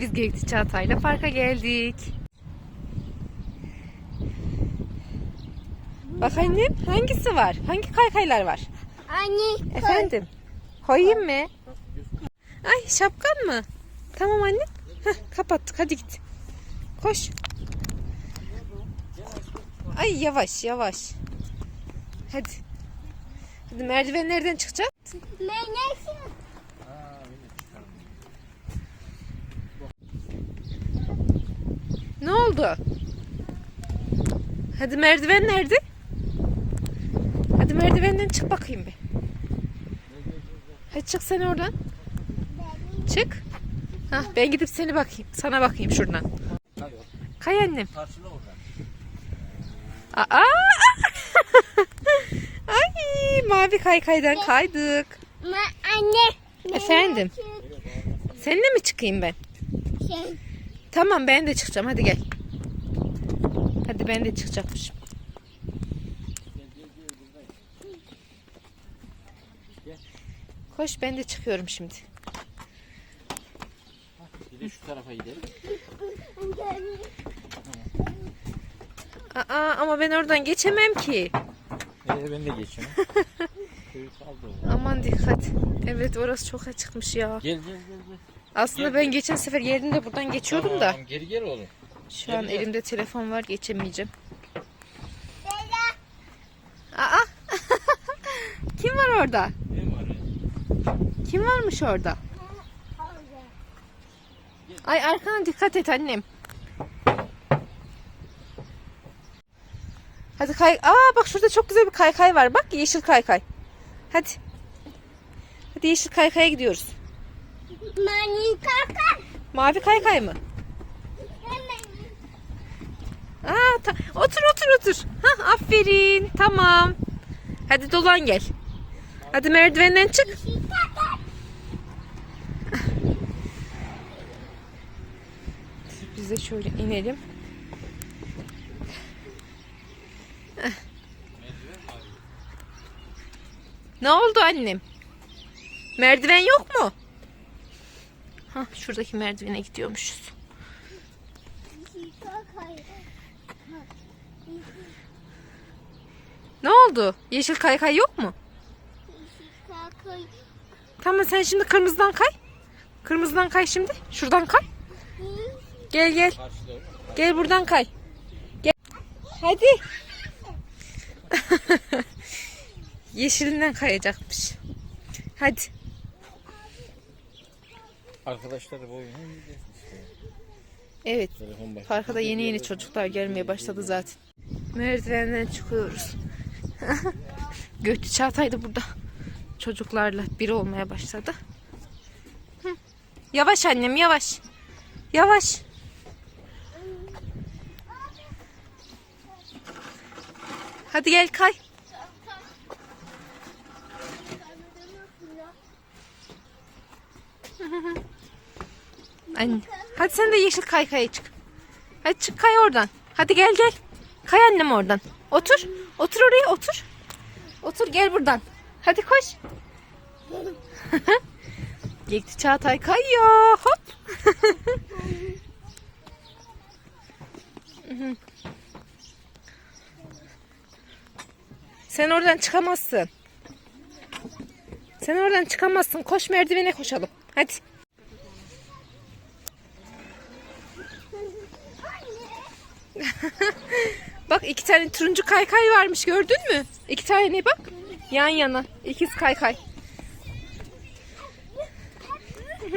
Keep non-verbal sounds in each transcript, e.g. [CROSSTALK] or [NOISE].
Biz Gökçe Çağatay'la parka geldik. Bak annem hangisi var? Hangi kaykaylar var? Anne. Efendim? Koyayım mı? Ay şapkan mı? Tamam anne. Heh, kapattık hadi git. Koş. Ay yavaş yavaş. Hadi. Hadi merdivenlerden çıkacağız. Ben Ne oldu? Hadi merdiven nerede? Hadi merdivenden çık bakayım bir. Hadi çık sen oradan. Çık. Hah, ben gidip seni bakayım. Sana bakayım şuradan. Kay annem. Oradan. Aa! [LAUGHS] Ay mavi kaykaydan kaydık. Ma anne. Efendim? Seninle mi çıkayım ben? Şey. Tamam ben de çıkacağım hadi gel. Hadi ben de çıkacakmışım. Koş ben de çıkıyorum şimdi. Bir de şu tarafa gidelim. Aa ama ben oradan geçemem ki. Ee, ben de geçiyorum. [LAUGHS] Aman dikkat. Evet orası çok açıkmış ya. Gel gel gel. gel. Aslında ben geçen sefer geldiğimde buradan geçiyordum da. Tamam, Geri gel oğlum. Şu an Gel, gel. elimde telefon var geçemeyeceğim. Aa! [LAUGHS] Kim var orada? Ne var ya? Kim varmış orada? Ay arkana dikkat et annem. Hadi kay. Aa bak şurada çok güzel bir kaykay var. Bak yeşil kaykay. Hadi. Hadi yeşil kaykaya gidiyoruz. Mani kaka. Mavi kaykay mı? Aa, ta- otur otur otur. Hah, aferin. Tamam. Hadi dolan gel. Hadi merdivenden çık. Biz de şöyle inelim. Ne oldu annem? Merdiven yok mu? Ha şuradaki merdivene gidiyormuşuz. Ne oldu? Yeşil kaykay yok mu? Tamam sen şimdi kırmızıdan kay. Kırmızıdan kay şimdi. Şuradan kay. Gel gel. Gel buradan kay. Gel. Hadi. [LAUGHS] Yeşilinden kayacakmış. Hadi. Arkadaşları bu oyunu. Evet. Telefon bak. Parka da yeni yeni çocuklar gelmeye başladı zaten. Merdivenden çıkıyoruz. [LAUGHS] Gökçe Çağatay da burada. Çocuklarla bir olmaya başladı. Hı. Yavaş annem yavaş. Yavaş. Hadi gel kay. Anne. Hadi sen de yeşil kaykaya çık. Hadi çık kay oradan. Hadi gel gel. Kay annem oradan. Otur. Otur oraya otur. Otur gel buradan. Hadi koş. [LAUGHS] Yekti Çağatay kayıyor. Hop. [LAUGHS] Sen oradan çıkamazsın. Sen oradan çıkamazsın. Koş merdivene koşalım. Hadi. [LAUGHS] Bak iki tane turuncu kaykay varmış gördün mü? İki tane bak. Yan yana. İkiz kaykay. [LAUGHS]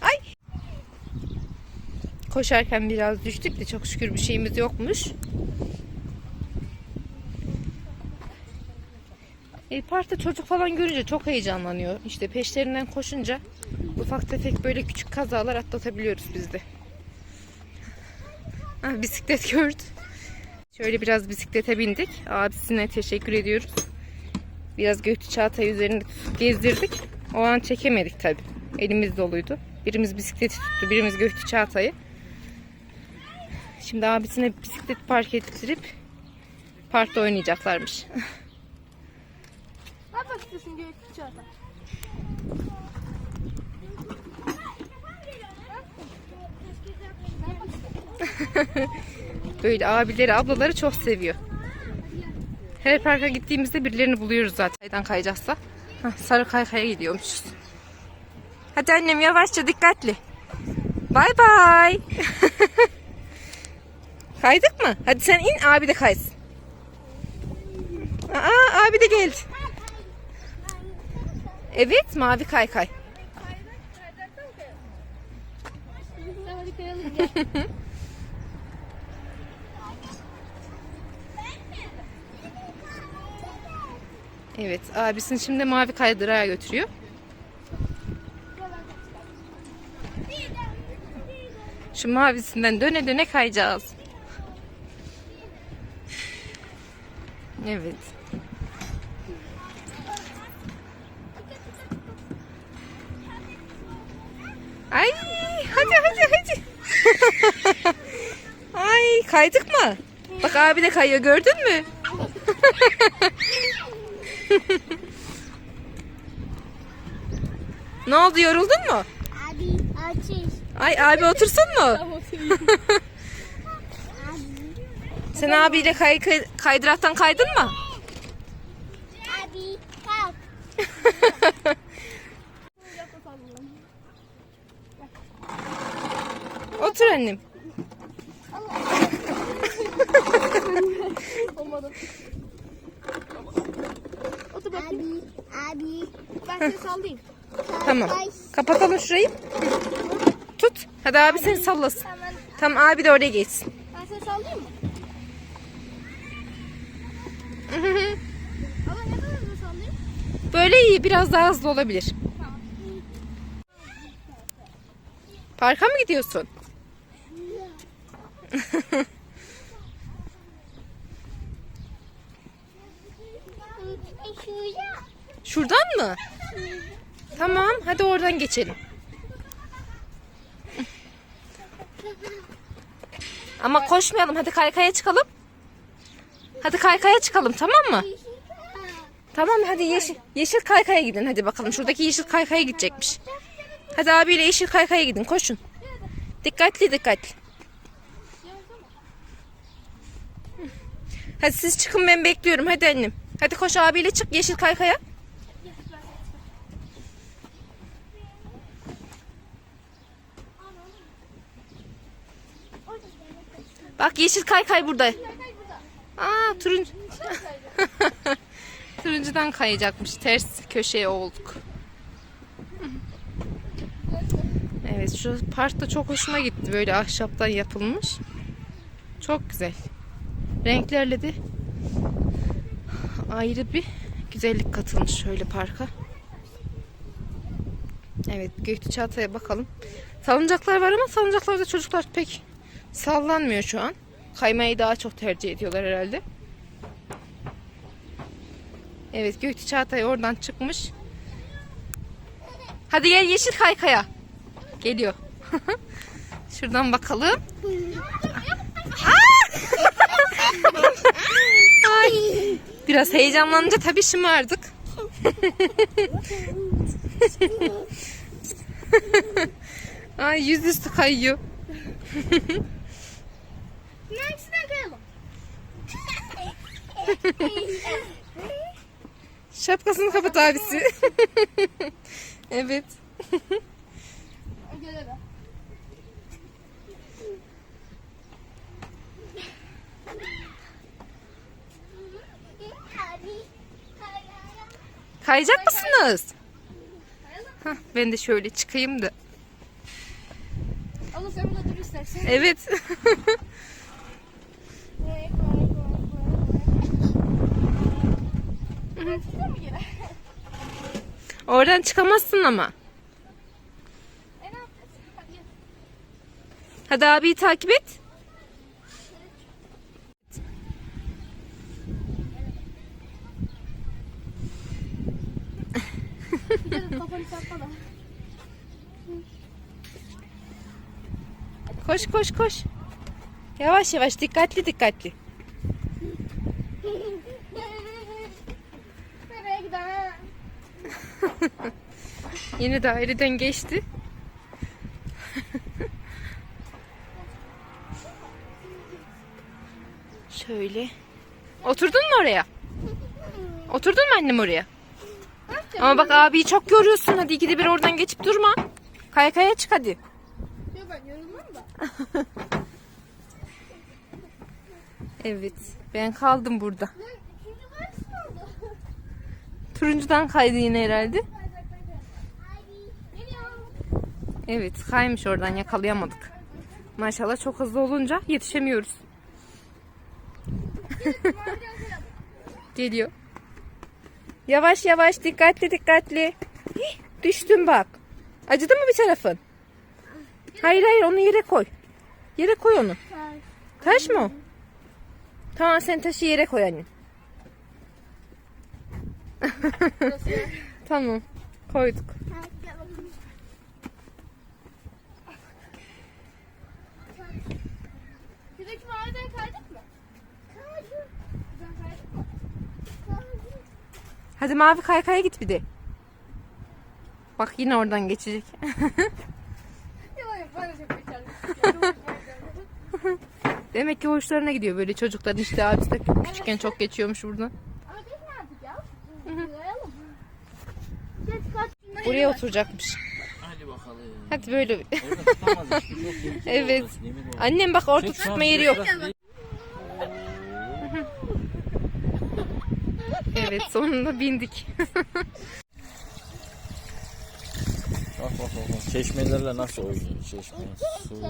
Ay. Koşarken biraz düştük de çok şükür bir şeyimiz yokmuş. E, parkta çocuk falan görünce çok heyecanlanıyor. İşte peşlerinden koşunca ufak tefek böyle küçük kazalar atlatabiliyoruz biz de. Ah, bisiklet gördü. Şöyle biraz bisiklete bindik. Abisine teşekkür ediyoruz. Biraz Göktü Çağatay üzerinde gezdirdik. O an çekemedik tabi. Elimiz doluydu. Birimiz bisikleti tuttu, birimiz Göktü Çağatay'ı. Şimdi abisine bisiklet park ettirip parkta oynayacaklarmış. [LAUGHS] Ne yapmak istiyorsun Gök Çağatay? [LAUGHS] Böyle abileri, ablaları çok seviyor. Her parka gittiğimizde birilerini buluyoruz zaten. Kaydan kayacaksa. Heh, sarı kaykaya gidiyormuşuz. Hadi annem yavaşça dikkatli. Bay bay. [LAUGHS] Kaydık mı? Hadi sen in abi de kaysın. Aa abi de geldi. Evet mavi kaykay. [LAUGHS] Evet abisini şimdi mavi kaydırağa götürüyor. Şu mavisinden döne döne kayacağız. Evet. Ay hadi hadi hadi. [LAUGHS] Ay kaydık mı? Bak abi de kayıyor gördün mü? [LAUGHS] Ne oldu yoruldun mu? Abi açış. Ay abi otursun mu? [LAUGHS] Sen abiyle kay, kay, kaydıraktan kaydın mı? Abi kalk. Otur annem. Abi, abi. Ben seni sallayayım. Tamam. Kapatalım şurayı. Tut. Hadi abi seni sallasın. Tamam abi de oraya geçsin. Ben seni sallayayım mı? [LAUGHS] Ama ne kadar hızlı sallayayım? Böyle iyi biraz daha hızlı olabilir. Parka mı gidiyorsun? [LAUGHS] Şuradan mı? Tamam hadi oradan geçelim. [LAUGHS] Ama koşmayalım hadi kaykaya çıkalım. Hadi kaykaya çıkalım tamam mı? Tamam hadi yeşil, yeşil kaykaya gidin hadi bakalım. Şuradaki yeşil kaykaya gidecekmiş. Hadi abiyle yeşil kaykaya gidin koşun. Dikkatli dikkatli. Hadi siz çıkın ben bekliyorum hadi annem. Hadi koş abiyle çık yeşil kaykaya. Bak yeşil kaykay burada. Aa turuncu. [LAUGHS] Turuncudan kayacakmış. Ters köşeye olduk. Evet şu park da çok hoşuma gitti. Böyle ahşaptan yapılmış. Çok güzel. Renklerle de ayrı bir güzellik katılmış şöyle parka. Evet Göktü Çağatay'a bakalım. Salıncaklar var ama salıncaklarda çocuklar pek sallanmıyor şu an. Kaymayı daha çok tercih ediyorlar herhalde. Evet Göktü Çağatay oradan çıkmış. Hadi gel yeşil kaykaya. Geliyor. [LAUGHS] Şuradan bakalım. [LAUGHS] Ay. Biraz heyecanlanınca tabii şımardık. Ay yüzüstü kayıyor. Şapkasını kapat abisi. evet. Gel hadi. Abi. Kayacak mısınız? Hah, ben de şöyle çıkayım da. Allah sen burada dur istersen. Evet. [LAUGHS] Oradan çıkamazsın ama. E. Hadi abiyi takip et. Koş koş koş. Yavaş yavaş dikkatli dikkatli. [LAUGHS] Nereye gider? Yeni daireden geçti. [LAUGHS] Şöyle. Oturdun mu oraya? Oturdun mu annem oraya? Ama bak abiyi çok görüyorsun. Hadi ikide bir oradan geçip durma. Kaykaya çık hadi. Yok ben yorulmam da. [LAUGHS] Evet. Ben kaldım burada. [LAUGHS] Turuncudan kaydı yine herhalde. Evet kaymış oradan yakalayamadık. Maşallah çok hızlı olunca yetişemiyoruz. [LAUGHS] Geliyor. Yavaş yavaş dikkatli dikkatli. Hih, düştün bak. Acıdı mı bir tarafın? Hayır hayır onu yere koy. Yere koy onu. Taş mı? Tamam sen taşı yere koy anne. [LAUGHS] tamam koyduk. Şuradaki mağaradan kaydık mı? Buradan kaydık mı? Hadi mavi kaykaya git bir de. Bak yine oradan geçecek. [LAUGHS] [LAUGHS] Demek ki hoşlarına gidiyor böyle çocukların işte abisi de küçükken çok geçiyormuş buradan. Buraya oturacakmış. Hadi bakalım. Hadi böyle. [LAUGHS] Evet. Annem bak orta tutma yeri yok. biraz bir- Evet sonunda bindik. Bak bak bak. Çeşmelerle nasıl oynuyor çeşme. Su.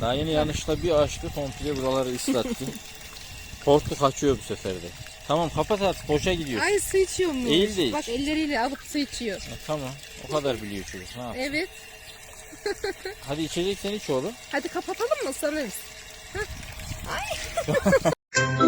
Daha yeni yanlışla bir açtı komple buraları ıslattı. [LAUGHS] Korktu kaçıyor bu sefer de. Tamam kapat artık boşa gidiyor. Ay su içiyor mu? Eğil de iç. Bak elleriyle alıp su içiyor. Ha, tamam o kadar biliyor çocuk. Ne yap? Evet. [LAUGHS] Hadi içeceksen iç oğlum. Hadi kapatalım mı sanırız? [LAUGHS]